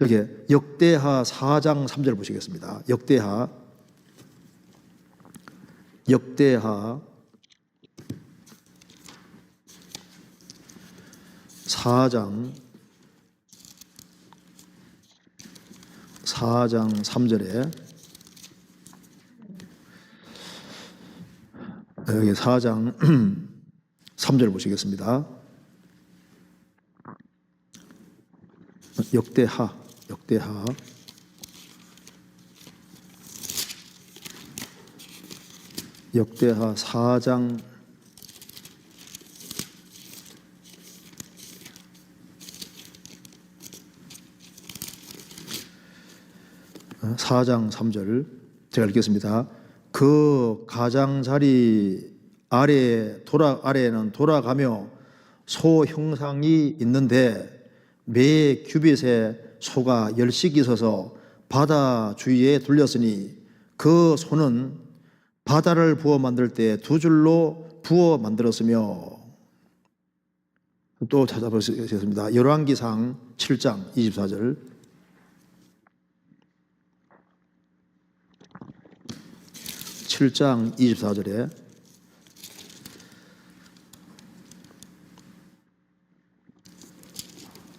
여기 역대하 4장 3절 보시겠습니다. 역대하 역대하 4장 4장 3절에 여기 4장 3절 보시겠습니다. 역대하 역대하 역대하 4장 사장 3절 제가 읽겠습니다. 그 가장자리 아래 돌아 아래에는 돌아가며 소 형상이 있는데 매 규빗에 소가 열씩 있어서 바다 주위에 둘렸으니 그 소는 바다를 부어 만들 때 두 줄로 부어 만들었으며 또 찾아보시겠습니다. 열왕기상 7장 24절 7장 24절에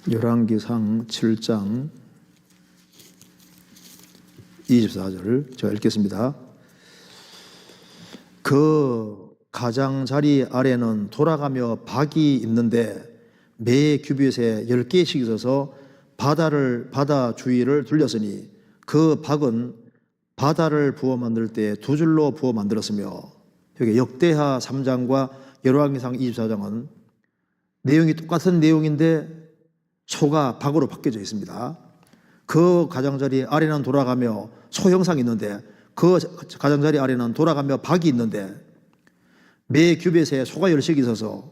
열왕기상 7장 24절 제가 읽겠습니다. 그 가장자리 아래는 돌아가며 박이 있는데 매 규빗에 열 개씩 있어서 바다를 바다 주위를 둘렸으니 그 박은 바다를 부어 만들 때 두 줄로 부어 만들었으며 여기 역대하 3장과 열왕기상 24장은 내용이 똑같은 내용인데 소가 박으로 바뀌어져 있습니다. 그 가장자리 아래는 돌아가며 소 형상이 있는데 그 가장자리 아래는 돌아가며 박이 있는데 매 규빗에 소가 열씩 있어서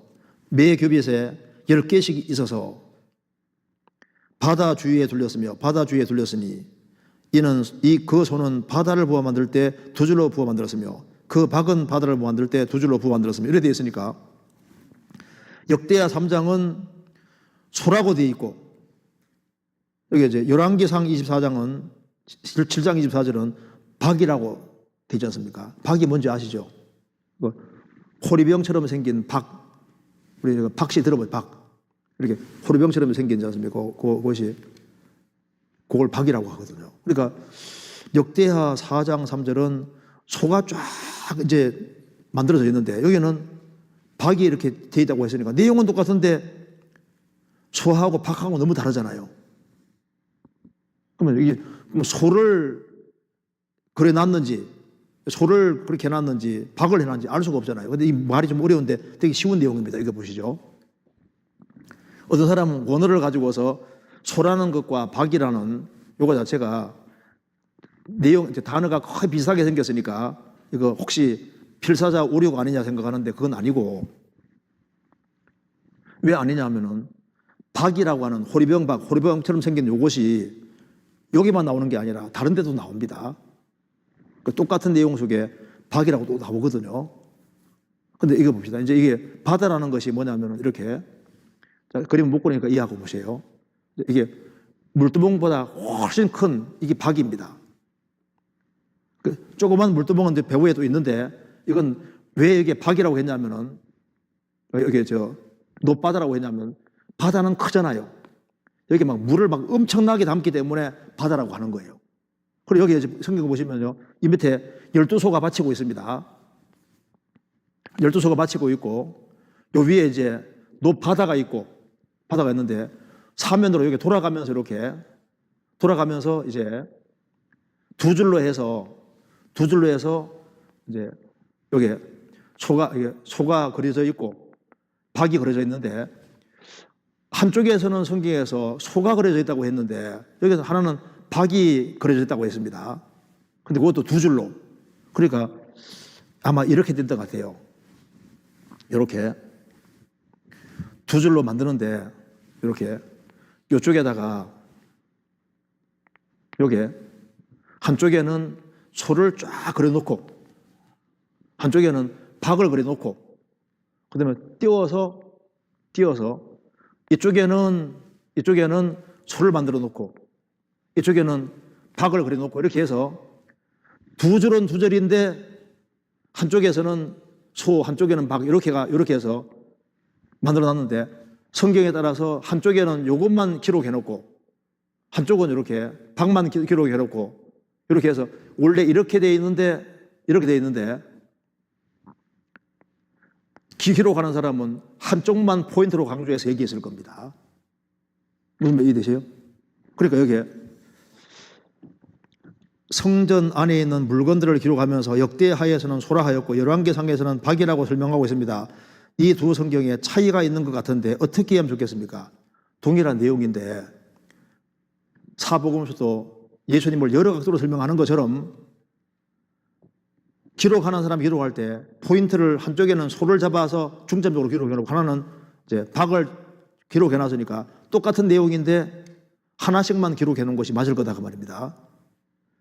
매 규빗에 열 개씩 있어서 바다 주위에 둘렸으며 바다 주위에 둘렸으니 이는 이 그 소는 바다를 부어 만들 때 두 줄로 부어 만들었으며 그 박은 바다를 부어 만들 때 두 줄로 부어 만들었으며 이래 되어 있으니까 역대하 3장은 소라고 되어 있고 여기 이제 열왕기상 24장은 7장 24절은 박이라고 되지 않습니까? 박이 뭔지 아시죠? 그 호리병처럼 생긴 박 우리 박씨 들어보요 박 이렇게 호리병처럼 생긴 지 않습니까? 그, 그, 그것이 그걸 박이라고 하거든요. 그러니까 역대하 4장 3절은 소가 쫙 이제 만들어져 있는데 여기는 박이 이렇게 돼 있다고 했으니까 내용은 똑같은데 소하고 박하고 너무 다르잖아요. 그러면 이게 뭐 소를 그래 놨는지 소를 그렇게 해놨는지 박을 해놨는지 알 수가 없잖아요. 근데 이 말이 좀 어려운데 되게 쉬운 내용입니다. 이거 보시죠. 어떤 사람은 원어를 가지고서 소라는 것과 박이라는 요거 자체가 내용 단어가 거의 비슷하게 생겼으니까 이거 혹시 필사자 오류가 아니냐 생각하는데 그건 아니고 왜 아니냐면은 박이라고 하는 호리병박 호리병처럼 생긴 요것이 여기만 나오는 게 아니라 다른 데도 나옵니다. 그 똑같은 내용 속에 박이라고 또 나오거든요. 근데 이거 봅시다. 이제 이게 바다라는 것이 뭐냐면 이렇게 자, 그림 못 그리니까 이해하고 보세요. 이게 물두멍보다 훨씬 큰 이게 박입니다. 그 조그만 물두멍은 이제 배후에 도 있는데 이건 왜 이게 박이라고 했냐면은 여기 저 노바다라고 했냐면 바다는 크잖아요. 여기 막 물을 막 엄청나게 담기 때문에 바다라고 하는 거예요. 그리고 여기 성경 보시면요. 이 밑에 열두 소가 받치고 있습니다. 열두 소가 받치고 있고 요 위에 이제 노바다가 있고 바다가 있는데 사면으로 여기 돌아가면서 이렇게 돌아가면서 이제 두 줄로 해서 두 줄로 해서 이제 여기 소가 소가 그려져 있고 박이 그려져 있는데 한쪽에서는 성경에서 소가 그려져 있다고 했는데 여기서 하나는 박이 그려져 있다고 했습니다. 근데 그것도 두 줄로. 그러니까 아마 이렇게 된것 같아요. 이렇게 두 줄로 만드는데 이렇게 이쪽에다가 요게 한쪽에는 소를 쫙 그려놓고 한쪽에는 박을 그려놓고 그다음에 띄워서 띄워서 이쪽에는 이쪽에는 소를 만들어 놓고 이쪽에는 박을 그려 놓고 이렇게 해서 두 줄은 두 줄인데 한쪽에서는 소, 한쪽에는 박 이렇게가 이렇게 해서 만들어 놨는데 성경에 따라서 한쪽에는 요것만 기록해 놓고 한쪽은 이렇게 박만 기- 기록해 놓고 이렇게 해서 원래 이렇게 돼 있는데 이렇게 돼 있는데 기- 기록하는 사람은 한쪽만 포인트로 강조해서 얘기했을 겁니다. 무슨 말 이해되세요? 그러니까 여기에 성전 안에 있는 물건들을 기록하면서 역대하에서는 소라하였고 열왕기상에서는 박이라고 설명하고 있습니다. 이 두 성경에 차이가 있는 것 같은데 어떻게 하면 좋겠습니까? 동일한 내용인데 사복음서도 예수님을 여러 각도로 설명하는 것처럼 기록하는 사람 기록할 때 포인트를 한쪽에는 소를 잡아서 중점적으로 기록해놓고 하나는 이제 박을 기록해놨으니까 똑같은 내용인데 하나씩만 기록해놓은 것이 맞을 거다 그 말입니다.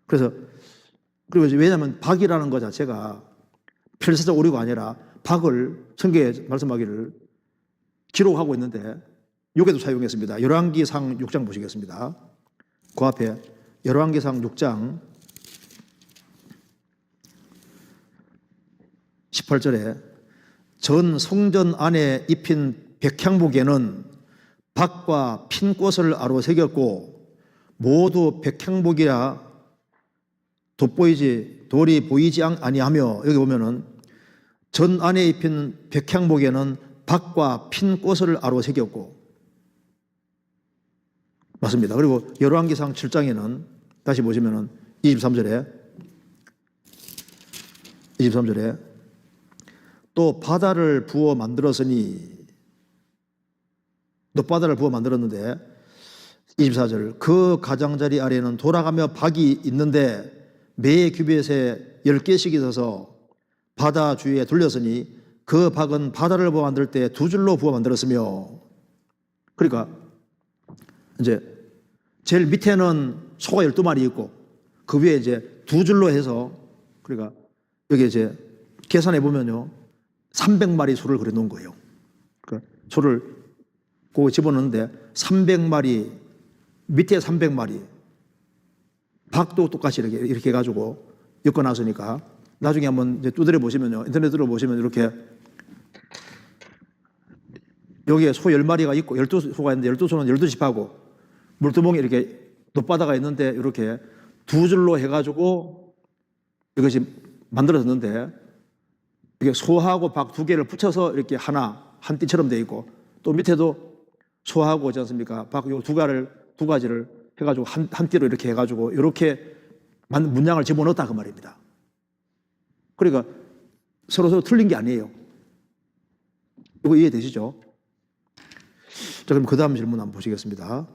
그래서 그리고 이제 왜냐하면 박이라는 것 자체가 필사적 오류가 아니라 박을 성경에 말씀하기를 기록하고 있는데 여기도 사용했습니다. 열왕기상 6장 보시겠습니다. 그 앞에 열왕기상 6장 18절에 전 성전 안에 입힌 백향목에는 박과 핀 꽃을 아로새겼고 모두 백향목이라 돋보이지 돌이 보이지 않- 아니하며 여기 보면은 전 안에 입힌 백향목에는 박과 핀 꽃을 아로새겼고 맞습니다. 그리고 열왕기상 7장에는 다시 보시면은 23절에 23절에 또 바다를 부어 만들었으니 놋바다를 부어 만들었는데 24절 그 가장자리 아래는 돌아가며 박이 있는데 매 규빗에 10개씩 있어서 바다 주위에 둘렸으니 그 박은 바다를 부어 만들 때 두 줄로 부어 만들었으며. 그러니까 이제 제일 밑에는 소가 12마리 있고 그 위에 이제 두 줄로 해서 그러니까 여기 이제 계산해 보면요 300마리 소를 그려 놓은 거예요. 그 소를 그 집어넣는데 300마리 밑에 300마리 박도 똑같이 이렇게 이렇게 해가지고 엮어 놨으니까 나중에 한번 두드려 보시면요 인터넷으로 보시면 이렇게 여기에 소 10마리가 있고 12소가 있는데 12소는 12집하고 물두멍이 이렇게 높바다가 있는데 이렇게 두 줄로 해가지고 이것이 만들어졌는데 이게 소하고 박 두 개를 붙여서 이렇게 하나 한 띠처럼 돼 있고 또 밑에도 소하고 있지 않습니까? 박 요 두 가를 두 가지를 해가지고 한, 한 띠로 이렇게 해가지고 이렇게 만- 문양을 집어넣었다 그 말입니다. 그러니까 서로 서로 틀린 게 아니에요. 이거 이해되시죠? 자 그럼 그 다음 질문 한번 보시겠습니다.